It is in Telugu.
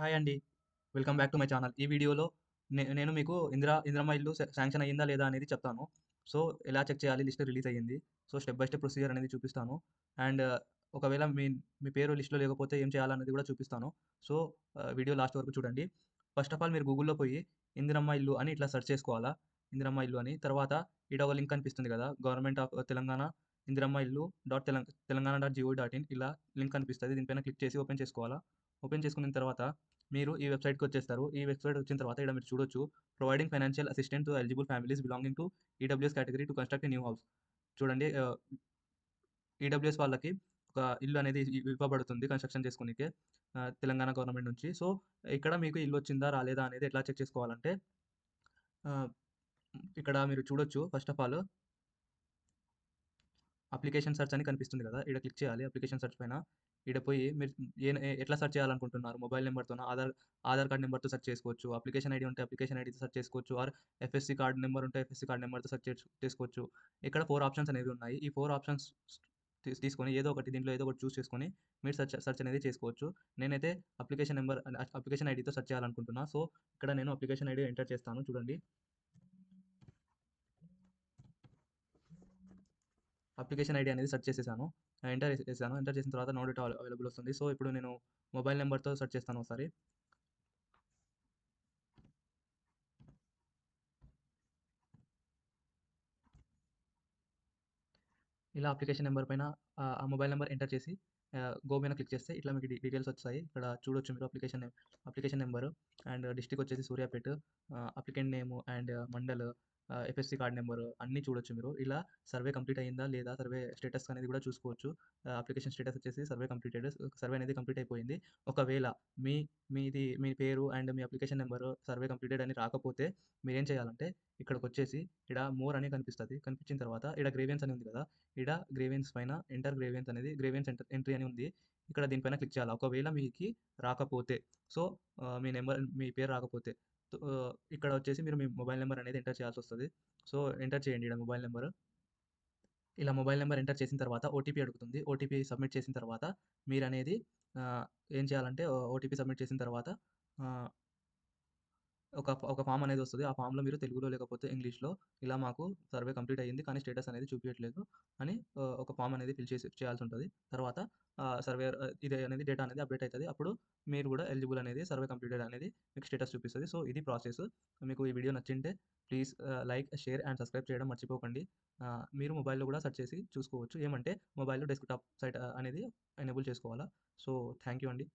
హాయ్ అండి. Welcome back to my channel. ఈ వీడియోలో నే నేను మీకు ఇందిరా ఇందిరమ్మ ఇల్లు శాంక్షన్ అయ్యిందా లేదా అనేది చెప్తాను. సో, ఎలా చెక్ చేయాలి లిస్ట్ రిలీజ్ అయ్యింది. So, step by step procedure అనేది చూపిస్తాను. అండ్ ఒకవేళ మీ మీ పేరు లిస్ట్‌లో లేకపోతే ఏం చేయాలనేది కూడా చూపిస్తాను. సో, వీడియో లాస్ట్ వరకు చూడండి. ఫస్ట్ ఆఫ్ ఆల్ మీరు గూగుల్‌లో పోయి ఇందిరమ్మ ఇల్లు అని ఇట్లా సెర్చ్ చేసుకోవాలా. ఇందిరమ్మ ఇల్లు అని. తర్వాత ఈడ ఒక లింక్ కనిపిస్తుంది కదా! గవర్నమెంట్ ఆఫ్ తెలంగాణ ఇందిరమ్మ ఇల్లు dot తెలం Telangana dot gov dot in ఇలా లింక్ అనిపిస్తుంది దీనిపైన క్లిక్ చేసి ఓపెన్ చేసుకోవాలా. ఓపెన్ చేసుకున్న తర్వాత మీరు ఈ వెబ్‌సైట్‌కి వచ్చేస్తారు. ఈ వెబ్‌సైట్ వచ్చిన తర్వాత ఇక్కడ మీరు చూడొచ్చు. Providing financial assistant to eligible families belonging to EWS category to construct new house. చూడండి ఈడబ్ల్యూఎస్ వాళ్ళకి ఒక ఇల్లు అనేది ఇవ్వబడుతుంది కన్‌స్ట్రక్షన్ చేసుకొనీకే తెలంగాణ గవర్నమెంట్ నుంచి. సో, ఇక్కడ మీకు ఇల్లు వచ్చిందా? రాలేదా? అనేది ఎట్లా చెక్ చేసుకోవాలంటే ఇక్కడ మీరు చూడొచ్చు first of all application search అని కనిపిస్తుంది కదా! ఈడ క్లిక్ చేయాలి. అప్లికేషన్ సర్చ్ పైన. ఈడ పోయి మీరు ఏ ఎట్లా సెర్చ్ చేయాలనుకుంటున్నారు? మొబైల్ నెంబర్తో ఆధార్ ఆధార్ కార్డ్ నెంబర్తో సెర్చ్ చేసుకోవచ్చు. అప్లికేషన్ ఐడి ఉంటే అప్లికేషన్ ఐడితో సెర్చ్ చేసుకోవచ్చు. ఆర్ ఎఫ్ఎస్‌సి కార్డ్ నెంబర్ ఉంటే ఎఫ్ఎస్‌సి కార్డ్ నెంబర్తో సెర్చ్ చేసుకోవచ్చు. ఇక్కడ ఫోర్ ఆప్షన్స్ అనేవి ఉన్నాయి. ఈ ఫోర్ ఆప్షన్స్ తీసుకొని ఏదో ఒకటి దీంట్లో ఏదో ఒకటి చూస్ చేసుకొని మీరు సెర్చ్ సెర్చ్ అనేది చేసుకోవచ్చు. నేనైతే అప్లికేషన్ నెంబర్ అప్లికేషన్ ఐడీతో సెర్చ్ చేయాలనుకుంటున్నా. సో, ఇక్కడ నేను అప్లికేషన్ ఐడి ఎంటర్ చేస్తాను చూడండి. అప్లికేషన్ ఐడి అనేది సెర్చ్ చేసేసాను. ఎంటర్ చేసాను ఎంటర్ చేసిన తర్వాత నో డేటా అవైలబుల్ వస్తుంది. సో, ఇప్పుడు నేను మొబైల్ నెంబర్తో సెర్చ్ చేస్తాను ఒకసారి. ఇలా అప్లికేషన్ నెంబర్ పైన ఆ మొబైల్ నెంబర్ ఎంటర్ చేసి గో మీద క్లిక్ చేస్తే ఇట్లా మీకు డీ డీటెయిల్స్ వచ్చాయి. ఇక్కడ చూడొచ్చు మీరు application application number and district వచ్చేసి Suryapet applicant name and mandal FSC card number అన్నీ చూడొచ్చు మీరు. ఇలా సర్వే కంప్లీట్ అయిందా? లేదా? సర్వే స్టేటస్ అనేది కూడా చూసుకోవచ్చు. అప్లికేషన్ స్టేటస్ వచ్చేసి సర్వే కంప్లీటెడ్. సర్వే అనేది కంప్లీట్ అయిపోయింది. ఒకవేళ మీ మీది మీ పేరు అండ్ మీ అప్లికేషన్ నెంబర్ సర్వే కంప్లీటెడ్ అని రాకపోతే మీరేం చేయాలంటే ఇక్కడికొచ్చేసి ఈడ మోర్ అని కనిపిస్తుంది కనిపించిన తర్వాత ఈడ గ్రేవియన్స్ అని ఉంది కదా! ఈడ గ్రేవియన్స్ పైన ఎంటర్ గ్రేవియన్స్ అనేది గ్రేవియన్స్ ఎంటర్ ఎంట్రీ అని ఉంది. ఇక్కడ దీనిపైన క్లిక్ చేయాలి. ఒకవేళ మీకి రాకపోతే సో, మీ నెంబర్ మీ పేరు రాకపోతే ఇక్కడ వచ్చేసి మీరు మీ మొబైల్ నెంబర్ అనేది ఎంటర్ చేయాల్సి వస్తుంది సో, ఎంటర్ చేయండి ఈడ మొబైల్ నెంబర్ ఇలా మొబైల్ నెంబర్ ఎంటర్ చేసిన తర్వాత ఓటీపీ అడుగుతుంది. ఓటీపీ సబ్మిట్ చేసిన తర్వాత మీరనేది అనేది ఏం చేయాలంటే ఓటీపీ సబ్మిట్ చేసిన తర్వాత ఒక ఒక ఫామ్ అనేది వస్తుంది ఆ ఫామ్లో మీరు తెలుగులో లేకపోతే ఇంగ్లీష్‌లో ఇలా మాకు సర్వే కంప్లీట్ అయ్యింది. కానీ స్టేటస్ అనేది చూపించట్లేదు అని ఒక ఫామ్ అనేది ఫిల్ చేసి చేయాల్సి ఉంటుంది తర్వాత సర్వే ఇది అనేది డేటా అనేది అప్డేట్ అవుతుంది అప్పుడు మీరు కూడా ఎలిజిబుల్ అనేది సర్వే కంప్లీటెడ్ అనేది మీకు స్టేటస్ చూపిస్తుంది సో, ఇది ప్రాసెస్. మీకు ఈ video నచ్చింటే please like, share and subscribe చేయడం మర్చిపోకండి. మీరు మొబైల్‌లో కూడా సెర్చ్ చేసి చూసుకోవచ్చు. ఏమంటే మొబైల్‌లో డెస్క్‌టాప్ సైట్ అనేది ఎనేబుల్ చేసుకోవాలా. సో, థ్యాంక్ యూ అండి.